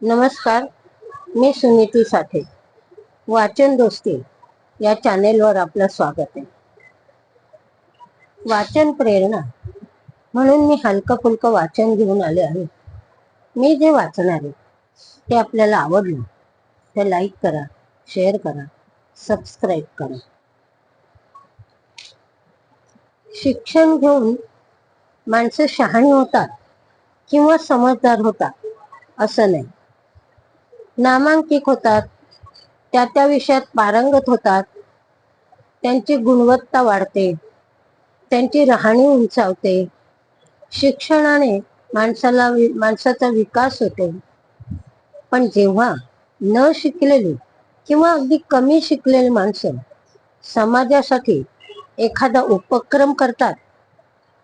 नमस्कार मी सुनीती साठे वाचन दोस्ती या चॅनेलवर आपलं स्वागत आहे. वाचन प्रेरणा म्हणून मी हलकं फुलकं वाचन घेऊन आले आहे. मी जे वाचणार आहे ते आपल्याला आवडलं ते लाईक करा शेअर करा सबस्क्राईब करा. शिक्षण घेऊन माणसं शहाणी होतात किंवा समजदार होतात असं नाही. नामांकित होतात. त्या त्या विषयात पारंगत होतात. त्यांची गुणवत्ता वाढते. त्यांची राहणी उंचावते. शिक्षणाने माणसाला माणसाचा विकास होतो. पण जेव्हा न शिकलेली किंवा अगदी कमी शिकलेली माणसं समाजासाठी एखादा उपक्रम करतात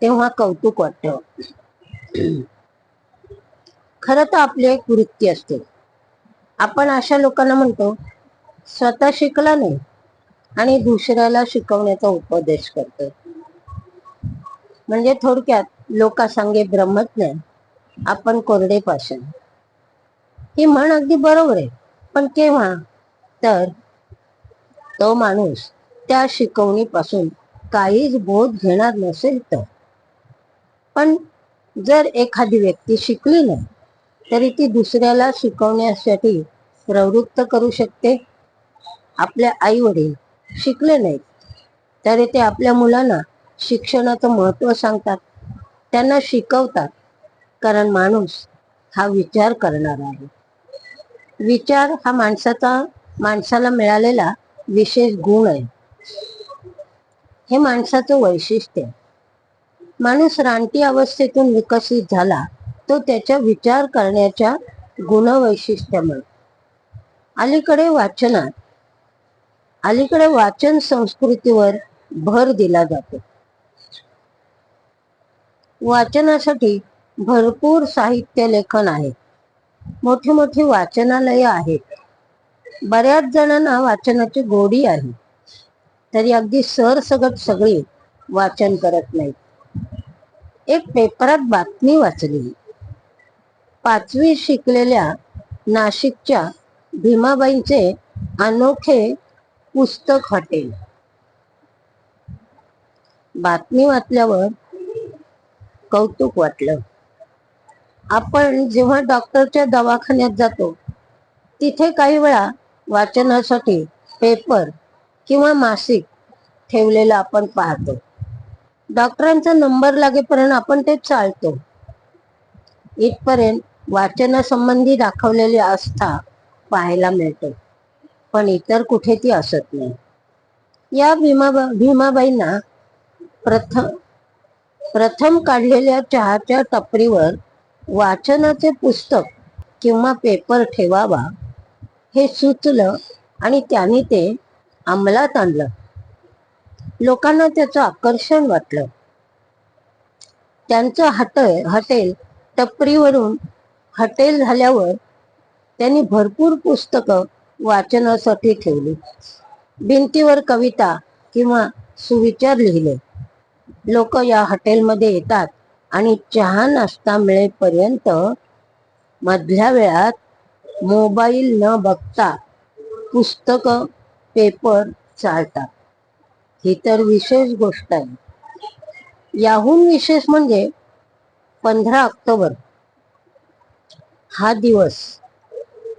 तेव्हा कौतुक वाटतं. खरं तर आपली एक वृत्ती असते. आपण अशा लोकांना म्हणतो स्वतः शिकला नाही आणि दुसऱ्याला शिकवण्याचा उपदेश करतो म्हणजे थोडक्यात लोकांसांगे ब्रह्मज्ञान आपण कोरडे पाषाण. ही म्हण अगदी बरोबर आहे. पण केव्हा? तर तो माणूस त्या शिकवणीपासून काहीच बोध घेणार नसेल तर. पण जर एखादी व्यक्ती शिकली नाही तरी ती दुसऱ्याला शिकवण्यासाठी प्रवृत्त करू शकते. आपल्या आई वडील शिकले नाहीत. तरी ते आपल्या मुलांना शिक्षणाचं महत्त्व सांगतात. त्यांना शिकवतात. कारण माणूस हा विचार करणारा आहे. विचार हा माणसाचा माणसाला मिळालेला विशेष गुण आहे. हे माणसाचं वैशिष्ट्य आहे. माणूस रानटी अवस्थेतून विकसित झाला तो त्याच्या विचार करण्याच्या गुणवैशिष्ट्यामुळे. अलीकडे वाचनात अलीकडे वाचन संस्कृतीवर भर दिला जातो. वाचनासाठी भरपूर साहित्य लेखन आहे. मोठे मोठे वाचनालय आहेत. बऱ्याच जणांना वाचनाची गोडी आहे. तरी अगदी सरसगट सगळी वाचन करत नाहीत. एक पेपरात बातमी वाचली. पाचवी शिकलेल्या नाशिकच्या भीमाबाईंचे अनोखे पुस्तक हॉटेल. बातमी वाचल्यावर कौतुक वाटलं. आपण जेव्हा डॉक्टरच्या दवाखान्यात जातो तिथे काही वेळा वाचनासाठी पेपर किंवा मासिक ठेवलेलं आपण पाहतो. डॉक्टरांचा नंबर लागेपर्यंत आपण ते चालतो. इथपर्यंत वाचनासंबंधी दाखवलेली आस्था पाहायला मिळते. पण इतर कुठे ती असत नाही. या भीमाबा भीमाबाईंना प्रथम प्रथम काढलेल्या चहाच्या टपरीवर वाचनाचे पुस्तक किंवा पेपर ठेवावा हे सुचलं आणि त्यांनी ते अंमलात आणलं. लोकांना त्याचं आकर्षण वाटलं. त्यांचं हट हॉटेल टपरीवरून हॉटेल झाल्यावर त्यांनी भरपूर पुस्तकं वाचनासाठी ठेवली. भिंतीवर कविता किंवा सुविचार लिहिले. लोक या हॉटेलमध्ये येतात आणि चहा नाश्ता मिळेपर्यंत मधल्या वेळात मोबाईल न बघता पुस्तक पेपर चालतात. ही तर विशेष गोष्ट आहे. याहून विशेष म्हणजे पंधरा ऑक्टोबर हा दिवस.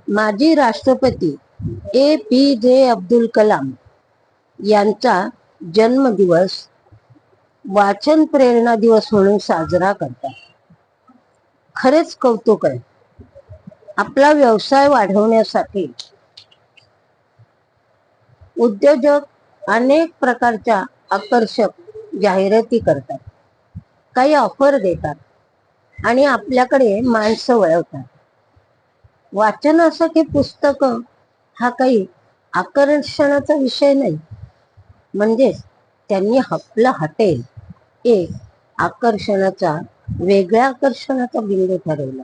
माजी राष्ट्रपती ए पी जे अब्दुल कलाम यांचा जन्मदिवस वाचन प्रेरणा दिवस म्हणून साजरा करतात. खरेच कौतुक आहे. आपला व्यवसाय वाढवण्यासाठी उद्योजक अनेक प्रकारच्या आकर्षक जाहिराती करतात. काही ऑफर देतात आणि आपल्याकडे माणसं वळवतात. वाचनासाठी पुस्तक हा काही आकर्षणाचा विषय नाही. म्हणजेच त्यांनी आपलं हटेल. एक आकर्षणाचा वेगळ्या आकर्षणाचा बिंदू ठरवला.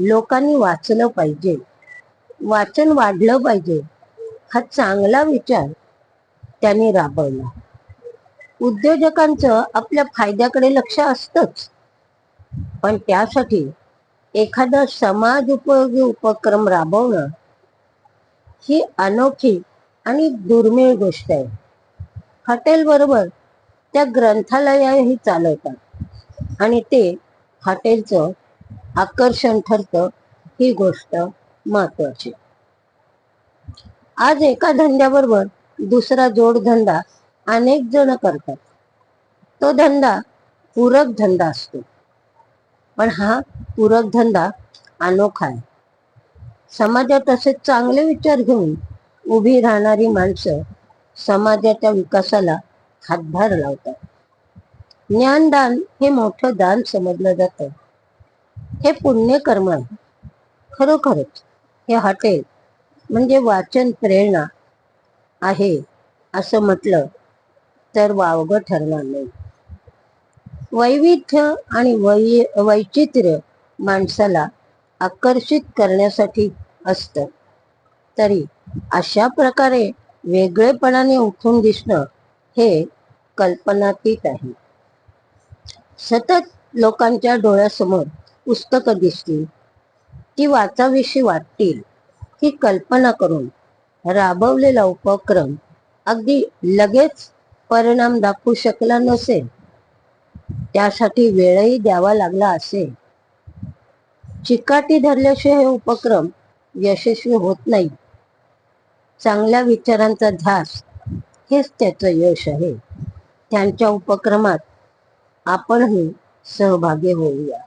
लोकांनी वाचलं पाहिजे. वाचन वाढलं पाहिजे. हा चांगला विचार त्यांनी राबवला. उद्योजकांचं आपल्या फायद्याकडे लक्ष असतंच. पण त्यासाठी एखादा समाज उपयोगी उपक्रम राबवणं ही अनोखी आणि दुर्मिळ गोष्ट आहे. हॉटेल बरोबर त्या ग्रंथालयही चालवतात आणि ते हॉटेलचं आकर्षण ठरतं ही गोष्ट महत्वाची आज एका धंद्याबरोबर दुसरा जोडधंदा अनेक जण करतात. तो धंदा पूरक धंदा असतो. पण हा पूरक धंदा अनोखा आहे. समाजात असे चांगले विचार घेऊन उभी राहणारी माणसं समाजाच्या विकासाला हातभार लावतात. ज्ञानदान हे मोठं दान समजलं जातं. हे पुण्यकर्म आहे. खरोखरच हे हॉटेल म्हणजे वाचन प्रेरणा आहे असं म्हटलं तर वावगं ठरणार नाही. वैविध्य आणि वै वैचित्र्य माणसाला आकर्षित करण्यासाठी असतं. तरी अशा प्रकारे वेगळेपणाने उठून दिसणं हे कल्पनातीत आहे. सतत लोकांच्या डोळ्यासमोर पुस्तकं दिसतील ती वाचावीशी वाटतील ही कल्पना करून राबवलेला उपक्रम अगदी लगेच परिणाम दाखवू शकला नसेल. त्यासाठी वेळही द्यावा लागला असेल. चिकाटी धरल्याशिवाय हे उपक्रम यशस्वी होत नाही. चांगल्या विचारांचा ध्यास हेच त्याचं यश आहे. त्यांच्या उपक्रमात आपणही सहभागी होऊया.